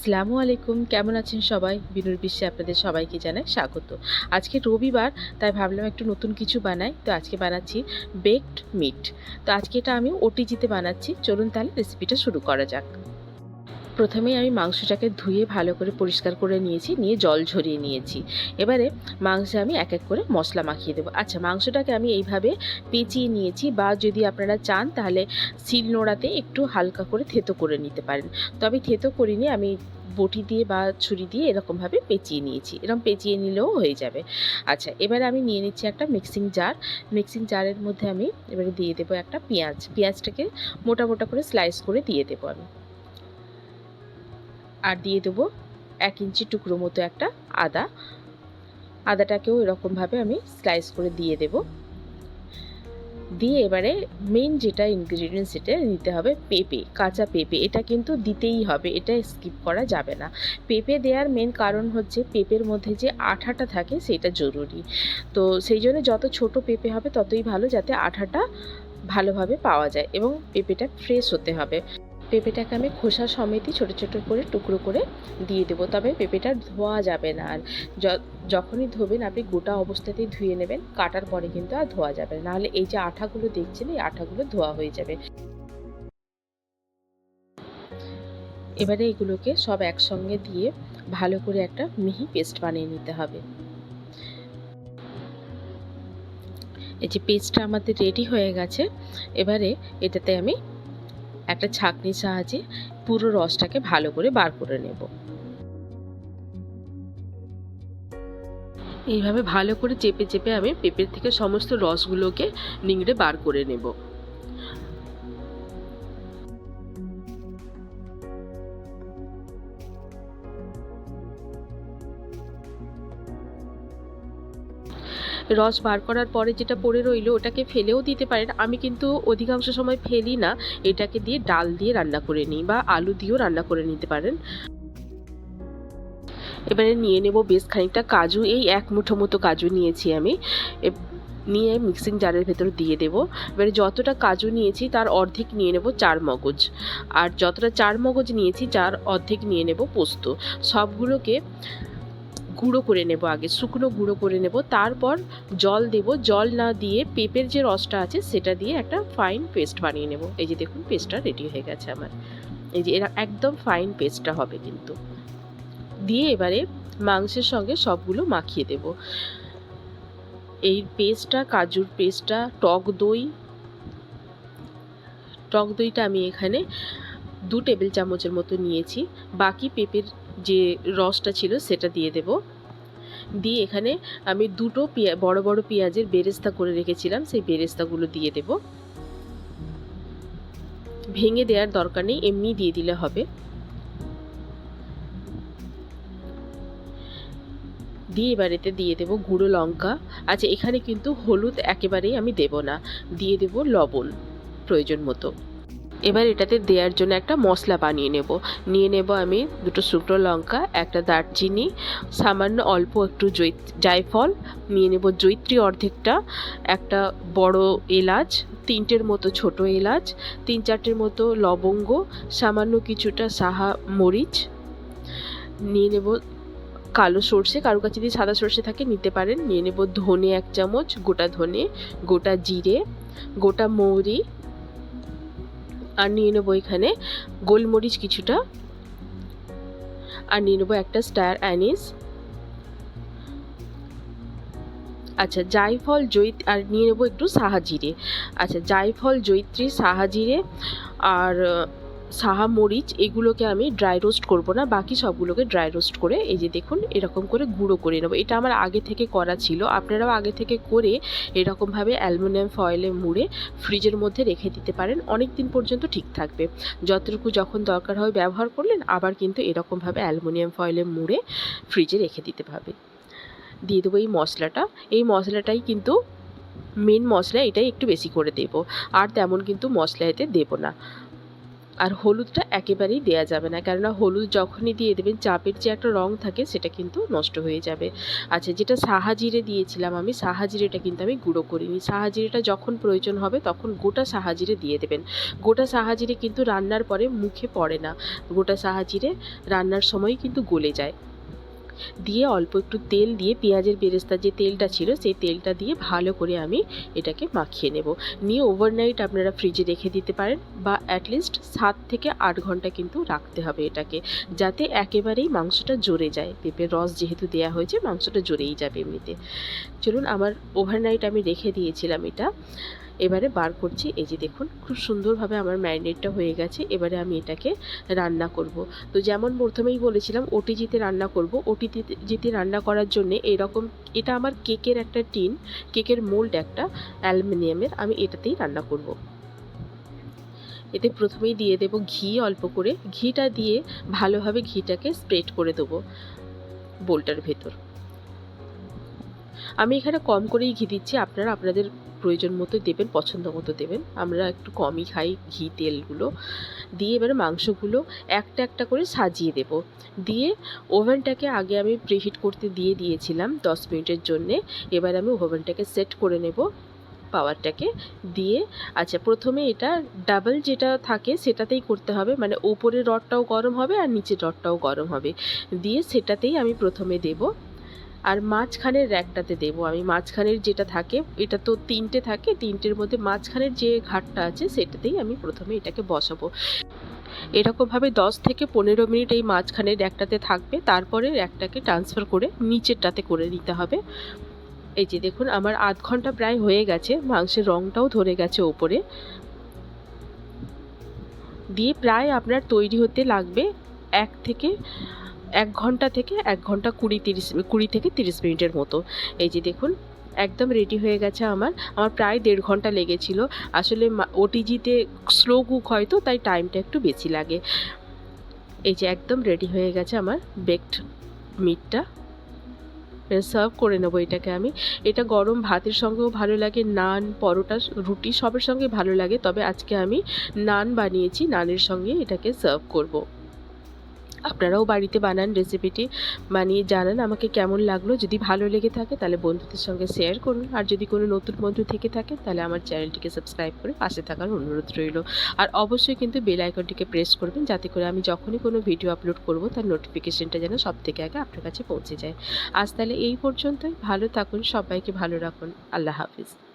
আসসালামু আলাইকুম। কেমন আছেন সবাই? বিনুর বিশ্বে আপনাদের সবাইকে জানাই স্বাগত। আজকে রবিবার, তাই ভাবলাম একটু নতুন কিছু বানাই। তো আজকে বানাচ্ছি বেকড মিট তো আজকে এটা আমি ওটিজিতে বানাচ্ছি। চলুন তাহলে রেসিপিটা শুরু করা যাক। প্রথমেই আমি মাংসটাকে ধুয়ে ভালো করে পরিষ্কার করে নিয়েছি, নিয়ে জল ঝরিয়ে নিয়েছি। এবারে মাংসে আমি এক এক করে মশলা মাখিয়ে দেবো। আচ্ছা মাংসটাকে আমি এইভাবে পেঁচিয়ে নিয়েছি বা যদি আপনারা চান, তাহলে শিল নোড়াতে একটু হালকা করে থেতো করে নিতে পারেন। তো আমি থেতো করিনি, আমি বটি দিয়ে বা ছুরি দিয়ে এরকমভাবে পেঁচিয়ে নিয়েছি। এরকম পেঁচিয়ে নিলেও হয়ে যাবে। আচ্ছা এবারে আমি নিয়ে নিচ্ছি একটা মিক্সিং জার। মিক্সিং জারের মধ্যে আমি এবারে দিয়ে দেবো একটা পেঁয়াজ। পেঁয়াজটাকে মোটা মোটা করে স্লাইস করে দিয়ে দেবো আমি। আর দিয়ে দেবো এক ইঞ্চি টুকরো মতো একটা আদা। আদাটাকেও এরকমভাবে আমি স্লাইস করে দিয়ে দেব। দিয়ে এবারে মেন যেটা ইনগ্রিডিয়েন্টস সেটা দিতে হবে পেঁপে, কাঁচা পেঁপে। এটা কিন্তু দিতেই হবে, এটা স্কিপ করা যাবে না। পেঁপে দেওয়ার মেন কারণ হচ্ছে পেঁপের মধ্যে যে আঠাটা থাকে সেটা জরুরি। তো সেই জন্য যত ছোট পেঁপে হবে ততই ভালো যাতে আঠাটা ভালোভাবে পাওয়া যায় এবং পেঁপেটা ফ্রেশ হতে হবে। পেঁপেটাকে আমি খোসা সমেতই ছোটো ছোটো করে টুকরো করে দিয়ে দেবো। তবে পেঁপেটা ধোয়া যাবে না আর। যখনই ধোবেন আপনি গোটা অবস্থাতেই ধুয়ে নেবেন, কাটার পরে কিন্তু আর ধোয়া যাবে না। নাহলে এই যে আঠাগুলো দেখছেন, এই আঠাগুলো ধোয়া হয়ে যাবে। এবারে এগুলোকে সব একসঙ্গে দিয়ে ভালো করে একটা মিহি পেস্ট বানিয়ে নিতে হবে। এই যে পেস্টটা আমাদের রেডি হয়ে গেছে, এবারে এটাতে আমি একটা ছাঁকনির সাহায্যে পুরো রসটাকে ভালো করে বার করে নেব। এইভাবে ভালো করে চেপে চেপে আমি পেঁপের থেকে সমস্ত রসগুলোকে নিংড়ে বার করে নেব। রস বার করার পরে যেটা পড়ে রইল, ওটাকে ফেলেও দিতে পারেন। আমি কিন্তু অধিকাংশ সময় ফেলি না। এটাকে দিয়ে ডাল দিয়ে রান্না করে নিই বা আলু দিয়েও রান্না করে নিতে পারেন। এবারে নিয়ে নেব বেশ খানিকটা কাজু। এই এক মুঠো মতো কাজু নিয়েছি আমি। নিয়ে মিক্সিং জারের ভেতর দিয়ে দেব। এবারে যতটা কাজু নিয়েছি, তার অর্ধেক নিয়ে নেব চার মগজ। আর যতটা চার মগজ নিয়েছি, যার অর্ধেক নিয়ে নেব পোস্ত। সবগুলোকে গুঁড়ো করে নেব আগে, শুকনো গুঁড়ো করে নেব, তারপর জল দেব, জল না দিয়ে পেঁপের যে রসটা আছে সেটা দিয়ে একটা ফাইন পেস্ট বানিয়ে নেব। এই যে দেখুন পেস্টটা রেডি হয়ে গেছে আমার। এই যে এরা একদম ফাইন পেস্টটা হবে কিন্তু। দিয়ে এবারে মাংসের সঙ্গে সবগুলো মাখিয়ে দেব। এই পেস্টটা কাজুর পেস্টটা টক দই, টক দইটা আমি এখানে দু টেবিল চামচের মতো নিয়েছি। বাকি পেঁপের যে রসটা ছিল সেটা দিয়ে দেব। দিয়ে এখানে আমি দুটো পেঁয়া, বড় বড় পেঁয়াজের বেরেস্তা করে রেখেছিলাম, সেই বেরেস্তাগুলো দিয়ে দেব। ভেঙে দেওয়ার দরকার নেই, এমনি দিয়ে দিলে হবে। দিয়ে এবারেতে দিয়ে দেব গুঁড়ো লঙ্কা। আচ্ছা এখানে কিন্তু হলুদ একেবারেই আমি দেব না। দিয়ে দেব লবণ প্রয়োজন মতো। এবার এটাতে দেওয়ার জন্য একটা মশলা বানিয়ে নেব। নিয়ে নেব আমি দুটো শুকনো লঙ্কা, একটা দারচিনি, সামান্য অল্প একটু জৈ জায়ফল, নিয়ে নেব জৈত্রী অর্ধেকটা, একটা বড় এলাচ, তিনটের মতো ছোট এলাচ, তিন চারটের মতো লবঙ্গ, সামান্য কিছুটা সাহা মরিচ, নিয়ে নেব কালো সর্ষে, কারও কাছে যদি সাদা সর্ষে থাকে নিতে পারেন। নিয়ে নেব ধনে এক চামচ, গোটা ধনে, গোটা জিরে, গোটা মৌরি আর নিয়ে নেব এখানে গোলমরিচ কিছুটা। আর নিয়ে নেব একটা স্টার অ্যানিস। আচ্ছা জায়ফল জৈত, আর নিয়ে নেব একটু সাহাজিরে আচ্ছা জায়ফল, জৈত্রী সাহাজিরে আর সাহা, মরিচ, এগুলোকে আমি ড্রাই রোস্ট করব না, বাকি সবগুলোকে ড্রাই রোস্ট করে এই যে দেখুন, এরকম করে গুঁড়ো করে নেব। এটা আমার আগে থেকে করা ছিল, আপনারাও আগে থেকে করে এরকমভাবে অ্যালুমিনিয়াম ফয়েলে মুড়ে ফ্রিজের মধ্যে রেখে দিতে পারেন অনেক দিন পর্যন্ত ঠিক থাকবে। যতটুকু যখন দরকার হয় ব্যবহার করলেন, আবার কিন্তু এরকমভাবে অ্যালুমিনিয়াম ফয়েলে মুড়ে ফ্রিজে রেখে দিতে হবে। দিয়ে দেবো এই মশলাটা, এই মশলাটাই কিন্তু মেন মশলা এটাই একটু বেশি করে দেব, আর তেমন কিন্তু মশলা এতে দেবো না। আর হলুদটা একেবারেই দেওয়া যাবে না। কেননা হলুদ যখনই দিয়ে দেবেন, চাপের যে একটা রং থাকে সেটা কিন্তু নষ্ট হয়ে যাবে। আচ্ছা যেটা সাহাজিরে দিয়েছিলাম আমি সাহাজিরেটা কিন্তু আমি গুঁড়ো করিনি। সাহাজিরেটা যখন প্রয়োজন হবে তখন গোটা সাহাজিরে দিয়ে দেবেন। গোটা সাহাজিরে কিন্তু রান্নার পরে মুখে পড়ে না। গোটা সাহাজিরে রান্নার সময় কিন্তু গলে যায়। দিয়ে অল্প একটু তেল দিয়ে পেঁয়াজের বেরেস্তার যে তেলটা ছিল, সেই তেলটা দিয়ে ভালো করে আমি এটাকে মাখিয়ে নেব। নিয়ে ওভারনাইট আপনারা ফ্রিজে রেখে দিতে পারেন বা অ্যাটলিস্ট সাত থেকে আট ঘণ্টা কিন্তু রাখতে হবে এটাকে, যাতে একেবারেই মাংসটা জোরে যায়। পেঁপের রস যেহেতু দেওয়া হয়েছে, মাংসটা জোরেই যাবে এমনিতে। চলুন, আমার ওভারনাইট আমি রেখে দিয়েছিলাম এটা। এবারে বার করছি। এই যে দেখুন, খুব সুন্দরভাবে আমার ম্যারিনেটটা হয়ে গেছে। এবারে আমি এটাকে রান্না করব। তো যেমন প্রথমেই বলেছিলাম, ওটিজিতে রান্না করব। ওটিজিতে রান্না করার জন্য এরকম, এটা আমার কেকের একটা টিন, কেকের মোল্ড একটা অ্যালুমিনিয়ামের, আমি এটাতেই রান্না করব। এতে প্রথমেই দিয়ে দেব ঘি অল্প করে। ঘিটা দিয়ে ভালোভাবে ঘিটাকে স্প্রেড করে দেবো বোলটার ভেতর। আমি এখানে কম করেই ঘি দিচ্ছি। আপনারা আপনাদের প্রয়োজন মতো দেবেন, পছন্দ মতো দেবেন। আমরা একটু কমই খাই ঘি তেলগুলো। দিয়ে এবারে মাংসগুলো একটা একটা করে সাজিয়ে দেব। দিয়ে ওভেনটাকে আগে আমি প্রিহিট করতে দিয়ে দিয়েছিলাম দশ মিনিটের জন্যে। এবার আমি ওভেনটাকে সেট করে নেব পাওয়ারটাকে। দিয়ে আচ্ছা প্রথমে এটা ডাবল যেটা থাকে সেটাতেই করতে হবে। মানে ওপরের রডটাও গরম হবে আর নিচের রডটাও গরম হবে। দিয়ে সেটাতেই আমি প্রথমে দেব আর মাঝখানের র্যাকটাতে দেব। আমি মাঝখানের যেটা থাকে, এটা তো তিনটে থাকে, তিনটের মধ্যে মাঝখানের যে ঘাটটা আছে, সেটাতেই আমি প্রথমে এটাকে বসাবো। এরকমভাবে দশ থেকে পনেরো মিনিট এই মাঝখানের র্যাকটাতে থাকবে। তারপরে র্যাকটাকে ট্রান্সফার করে নিচেরটাতে করে নিতে হবে। এই যে দেখুন, আমার আধ ঘণ্টা প্রায় হয়ে গেছে, মাংসের রঙটাও ধরে গেছে ওপরে। দিয়ে প্রায় আপনার তৈরি হতে লাগবে এক থেকে এক ঘণ্টা থেকে এক ঘণ্টা কুড়ি তিরিশ, কুড়ি থেকে তিরিশ মিনিটের মতো। এই যে দেখুন, একদম রেডি হয়ে গেছে আমার। আমার প্রায় দেড় ঘণ্টা লেগেছিল। আসলে ওটিজিতে স্লো কুক হয় তো, তাই টাইমটা একটু বেশি লাগে। এই যে একদম রেডি হয়ে গেছে আমার বেকড মিটটা সার্ভ করে নেব এটাকে আমি। এটা গরম ভাতের সঙ্গেও ভালো লাগে, নান, পরোটা, রুটি সবের সঙ্গে ভালো লাগে। তবে আজকে আমি নান বানিয়েছি, নানের সঙ্গে এটাকে সার্ভ করব। আপনারাও বাড়িতে বানান রেসিপিটি বানিয়ে জানান আমাকে কেমন লাগল। যদি ভালো লেগে থাকে তাহলে বন্ধুদের সঙ্গে শেয়ার করুন। আর যদি কোনো নতুন বন্ধু থেকে থাকে তাহলে আমার চ্যানেলটিকে সাবস্ক্রাইব করে পাশে থাকার অনুরোধ রইল। আর অবশ্যই কিন্তু বেল আইকনটিকে প্রেস করবেন যাতে করে আমি যখনই কোনো ভিডিও আপলোড করব তার নোটিফিকেশনটা যেন সব থেকে আগে আপনার কাছে পৌঁছে যায়। আজ তাহলে এই পর্যন্তই। ভালো থাকুন, সবাইকে ভালো রাখুন। আল্লাহ হাফিজ।